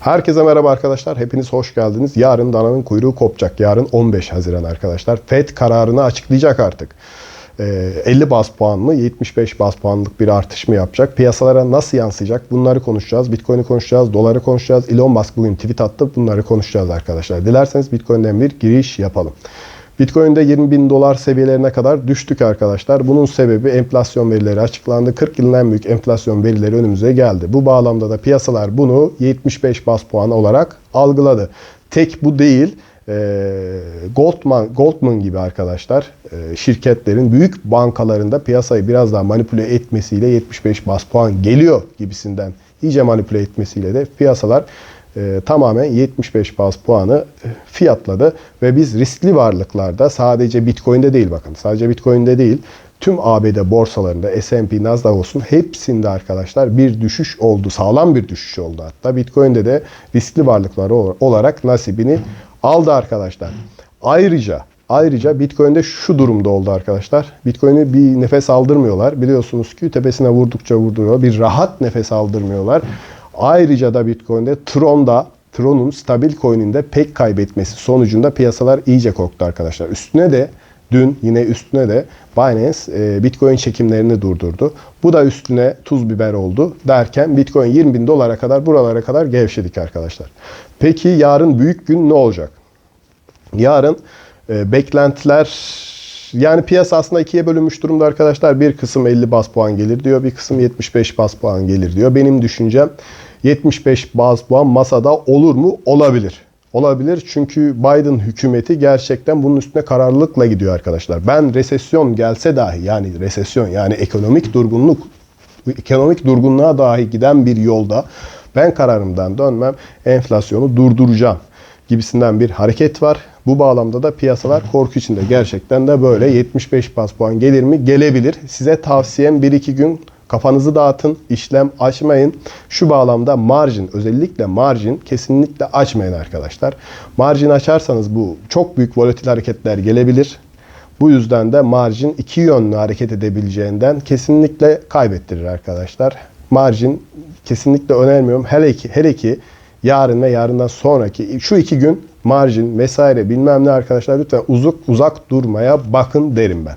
Herkese merhaba arkadaşlar. Hepiniz hoş geldiniz. Yarın dananın kuyruğu kopacak. Yarın 15 Haziran arkadaşlar. FED kararını açıklayacak artık. Ee, 50 bas puan mı 75 bas puanlık bir artış mı yapacak? Piyasalara nasıl yansıyacak? Bunları konuşacağız. Bitcoin'i konuşacağız. Doları konuşacağız. Elon Musk bugün tweet attı. Bunları konuşacağız arkadaşlar. Dilerseniz Bitcoin'den bir giriş yapalım. Bitcoin'de 20 bin dolar seviyelerine kadar düştük arkadaşlar. Bunun sebebi enflasyon verileri açıklandı. 40 yılın en büyük enflasyon verileri önümüze geldi. Bu bağlamda da piyasalar bunu 75 bas puan olarak algıladı. Tek bu değil. Goldman, Goldman gibi arkadaşlar şirketlerin büyük bankalarında piyasayı biraz daha manipüle etmesiyle 75 bas puan geliyor gibisinden iyice manipüle etmesiyle de piyasalar e, tamamen 75 bas puanı e, fiyatladı ve biz riskli varlıklarda sadece Bitcoin'de değil bakın sadece Bitcoin'de değil tüm ABD borsalarında S&P, Nasdaq olsun hepsinde arkadaşlar bir düşüş oldu. Sağlam bir düşüş oldu hatta. Bitcoin'de de riskli varlıklar olarak nasibini aldı arkadaşlar. Ayrıca Ayrıca Bitcoin'de şu durumda oldu arkadaşlar. Bitcoin'i bir nefes aldırmıyorlar. Biliyorsunuz ki tepesine vurdukça vurduruyor. Bir rahat nefes aldırmıyorlar. Ayrıca da Bitcoin'de Tron'da Tron'un stabil coin'inde pek kaybetmesi sonucunda piyasalar iyice korktu arkadaşlar. Üstüne de dün yine üstüne de Binance e, Bitcoin çekimlerini durdurdu. Bu da üstüne tuz biber oldu derken Bitcoin 20 bin dolara kadar buralara kadar gevşedik arkadaşlar. Peki yarın büyük gün ne olacak? Yarın e, beklentiler yani piyasa aslında ikiye bölünmüş durumda arkadaşlar. Bir kısım 50 bas puan gelir diyor. Bir kısım 75 bas puan gelir diyor. Benim düşüncem 75 bas puan masada olur mu? Olabilir. Olabilir çünkü Biden hükümeti gerçekten bunun üstüne kararlılıkla gidiyor arkadaşlar. Ben resesyon gelse dahi yani resesyon yani ekonomik durgunluk ekonomik durgunluğa dahi giden bir yolda ben kararımdan dönmem enflasyonu durduracağım gibisinden bir hareket var. Bu bağlamda da piyasalar korku içinde. Gerçekten de böyle 75 bas puan gelir mi? Gelebilir. Size tavsiyem 1-2 gün kafanızı dağıtın, işlem açmayın. Şu bağlamda margin, özellikle margin kesinlikle açmayın arkadaşlar. Margin açarsanız bu çok büyük volatil hareketler gelebilir. Bu yüzden de margin iki yönlü hareket edebileceğinden kesinlikle kaybettirir arkadaşlar. Margin kesinlikle önermiyorum. Hele ki, hele ki yarın ve yarından sonraki şu iki gün margin vesaire bilmem ne arkadaşlar lütfen uzak uzak durmaya bakın derim ben.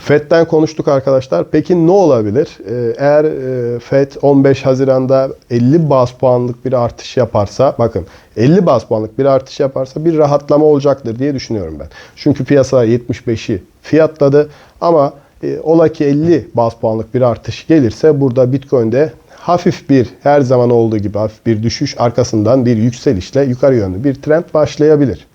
FED'den konuştuk arkadaşlar. Peki ne olabilir? Ee, eğer e, FED 15 Haziran'da 50 bas puanlık bir artış yaparsa, bakın 50 bas puanlık bir artış yaparsa bir rahatlama olacaktır diye düşünüyorum ben. Çünkü piyasa 75'i fiyatladı ama e, ola ki 50 bas puanlık bir artış gelirse burada Bitcoin'de hafif bir her zaman olduğu gibi hafif bir düşüş arkasından bir yükselişle yukarı yönlü bir trend başlayabilir.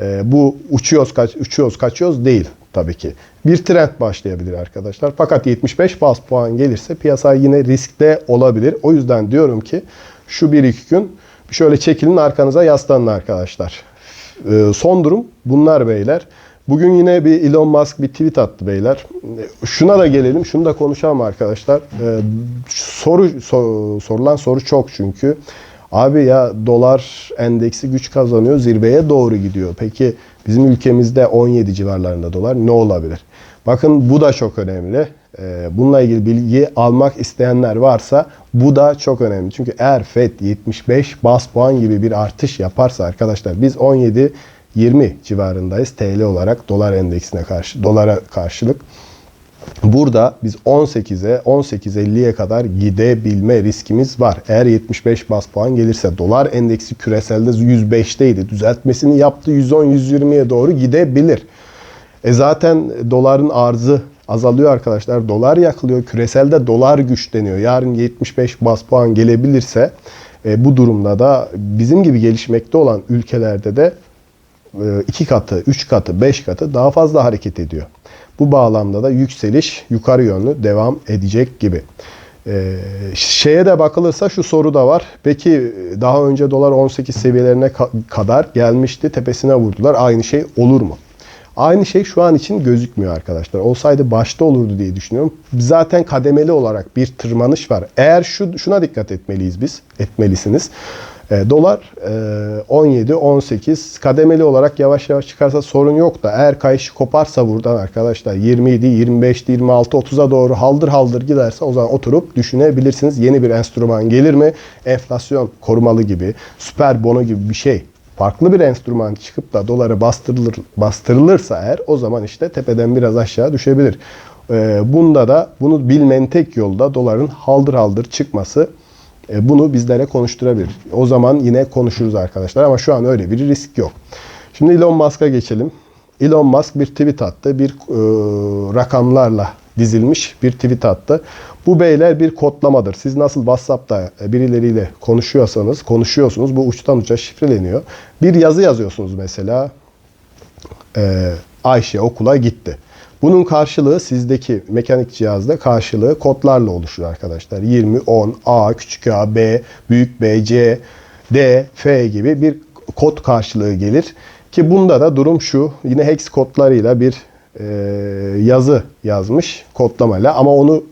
E, bu uçuyoruz, kaç, uçuyoruz kaçıyoruz değil tabii ki. Bir trend başlayabilir arkadaşlar. Fakat 75 bas puan gelirse piyasa yine riskte olabilir. O yüzden diyorum ki şu bir iki gün şöyle çekilin arkanıza yaslanın arkadaşlar. E, son durum bunlar beyler. Bugün yine bir Elon Musk bir tweet attı beyler. Şuna da gelelim, şunu da konuşalım arkadaşlar. Ee, soru sor, sorulan soru çok çünkü. Abi ya dolar endeksi güç kazanıyor, zirveye doğru gidiyor. Peki bizim ülkemizde 17 civarlarında dolar ne olabilir? Bakın bu da çok önemli. Ee, bununla ilgili bilgi almak isteyenler varsa bu da çok önemli. Çünkü eğer FED 75 bas puan gibi bir artış yaparsa arkadaşlar biz 17 20 civarındayız TL olarak dolar endeksine karşı dolara karşılık. Burada biz 18'e 18.50'ye kadar gidebilme riskimiz var. Eğer 75 bas puan gelirse dolar endeksi küreselde 105'teydi. Düzeltmesini yaptı 110-120'ye doğru gidebilir. E zaten doların arzı azalıyor arkadaşlar. Dolar yakılıyor. Küreselde dolar güçleniyor. Yarın 75 bas puan gelebilirse e, bu durumda da bizim gibi gelişmekte olan ülkelerde de 2 katı, 3 katı, 5 katı daha fazla hareket ediyor. Bu bağlamda da yükseliş yukarı yönlü devam edecek gibi. Ee, şeye de bakılırsa şu soru da var. Peki daha önce dolar 18 seviyelerine ka- kadar gelmişti. Tepesine vurdular. Aynı şey olur mu? Aynı şey şu an için gözükmüyor arkadaşlar. Olsaydı başta olurdu diye düşünüyorum. Zaten kademeli olarak bir tırmanış var. Eğer şu şuna dikkat etmeliyiz biz, etmelisiniz. E, dolar e, 17, 18 kademeli olarak yavaş yavaş çıkarsa sorun yok da eğer kayışı koparsa buradan arkadaşlar 27, 25, 26, 30'a doğru haldır haldır giderse o zaman oturup düşünebilirsiniz. Yeni bir enstrüman gelir mi? Enflasyon korumalı gibi, süper bono gibi bir şey farklı bir enstrüman çıkıp da doları bastırılır, bastırılırsa eğer o zaman işte tepeden biraz aşağı düşebilir. Ee, bunda da bunu bilmenin tek yolu da doların haldır haldır çıkması. E, bunu bizlere konuşturabilir. O zaman yine konuşuruz arkadaşlar ama şu an öyle bir risk yok. Şimdi Elon Musk'a geçelim. Elon Musk bir tweet attı. Bir e, rakamlarla dizilmiş bir tweet attı. Bu beyler bir kodlamadır. Siz nasıl WhatsApp'ta birileriyle konuşuyorsanız, konuşuyorsunuz. Bu uçtan uca şifreleniyor. Bir yazı yazıyorsunuz mesela. Ee, Ayşe okula gitti. Bunun karşılığı sizdeki mekanik cihazda karşılığı kodlarla oluşur arkadaşlar. 20, 10, A, küçük a, B, büyük B, C, D, F gibi bir kod karşılığı gelir. Ki bunda da durum şu. Yine hex kodlarıyla bir e, yazı yazmış kodlamayla ama onu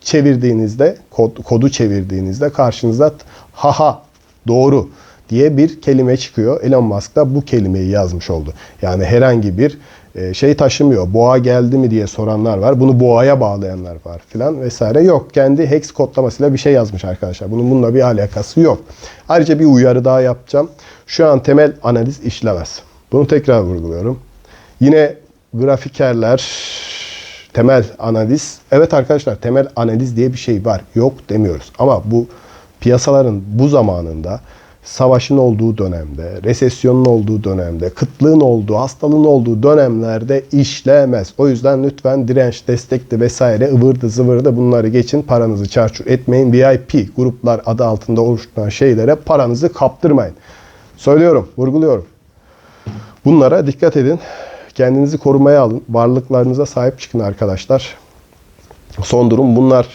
çevirdiğinizde kod, kodu çevirdiğinizde karşınıza haha doğru diye bir kelime çıkıyor. Elon Musk da bu kelimeyi yazmış oldu. Yani herhangi bir e, şey taşımıyor. Boğa geldi mi diye soranlar var. Bunu boğaya bağlayanlar var filan vesaire. Yok. Kendi hex kodlamasıyla bir şey yazmış arkadaşlar. Bunun bununla bir alakası yok. Ayrıca bir uyarı daha yapacağım. Şu an temel analiz işlemez. Bunu tekrar vurguluyorum. Yine grafikerler, temel analiz. Evet arkadaşlar temel analiz diye bir şey var. Yok demiyoruz. Ama bu piyasaların bu zamanında savaşın olduğu dönemde, resesyonun olduğu dönemde, kıtlığın olduğu, hastalığın olduğu dönemlerde işlemez. O yüzden lütfen direnç, destekli vesaire ıvırdı zıvırdı bunları geçin. Paranızı çarçur etmeyin. VIP gruplar adı altında oluşturulan şeylere paranızı kaptırmayın. Söylüyorum, vurguluyorum. Bunlara dikkat edin. Kendinizi korumaya alın. Varlıklarınıza sahip çıkın arkadaşlar. Son durum bunlar.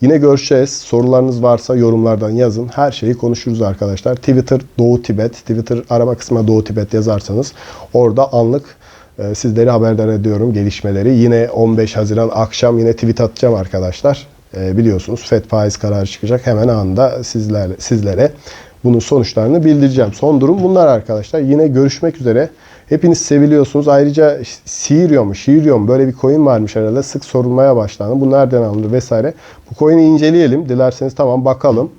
Yine görüşeceğiz. Sorularınız varsa yorumlardan yazın. Her şeyi konuşuruz arkadaşlar. Twitter Doğu Tibet. Twitter arama kısmına Doğu Tibet yazarsanız orada anlık e, sizleri haberdar ediyorum gelişmeleri. Yine 15 Haziran akşam yine tweet atacağım arkadaşlar. E, biliyorsunuz FED faiz kararı çıkacak. Hemen anında sizlerle, sizlere bunun sonuçlarını bildireceğim. Son durum bunlar arkadaşlar. Yine görüşmek üzere. Hepiniz seviliyorsunuz. Ayrıca Sirium, Shirium böyle bir coin varmış herhalde. Sık sorulmaya başlandı. Bu nereden alınır vesaire. Bu coin'i inceleyelim. Dilerseniz tamam bakalım.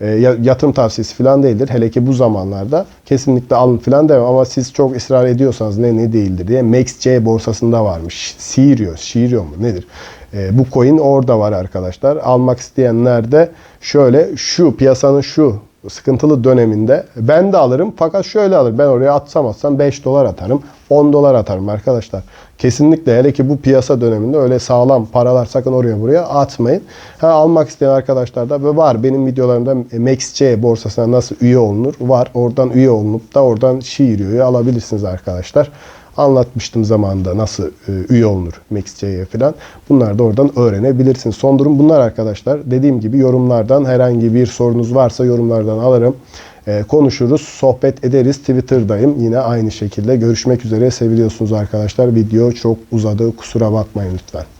E, yatırım tavsiyesi falan değildir. Hele ki bu zamanlarda kesinlikle alın falan demem ama siz çok ısrar ediyorsanız ne ne değildir diye MaxC borsasında varmış. Sirius, Shirium mu nedir? E, bu coin orada var arkadaşlar. Almak isteyenler de şöyle şu piyasanın şu sıkıntılı döneminde ben de alırım fakat şöyle alırım. Ben oraya atsam atsam 5 dolar atarım. 10 dolar atarım arkadaşlar. Kesinlikle hele ki bu piyasa döneminde öyle sağlam paralar sakın oraya buraya atmayın. Ha, almak isteyen arkadaşlar da ve var benim videolarımda MaxC borsasına nasıl üye olunur var. Oradan üye olunup da oradan şiir alabilirsiniz arkadaşlar anlatmıştım zamanında nasıl e, üye olunur MaxC'ye falan. Bunlar da oradan öğrenebilirsiniz. Son durum bunlar arkadaşlar. Dediğim gibi yorumlardan herhangi bir sorunuz varsa yorumlardan alırım. E, konuşuruz, sohbet ederiz. Twitter'dayım. Yine aynı şekilde görüşmek üzere. Seviliyorsunuz arkadaşlar. Video çok uzadı. Kusura bakmayın lütfen.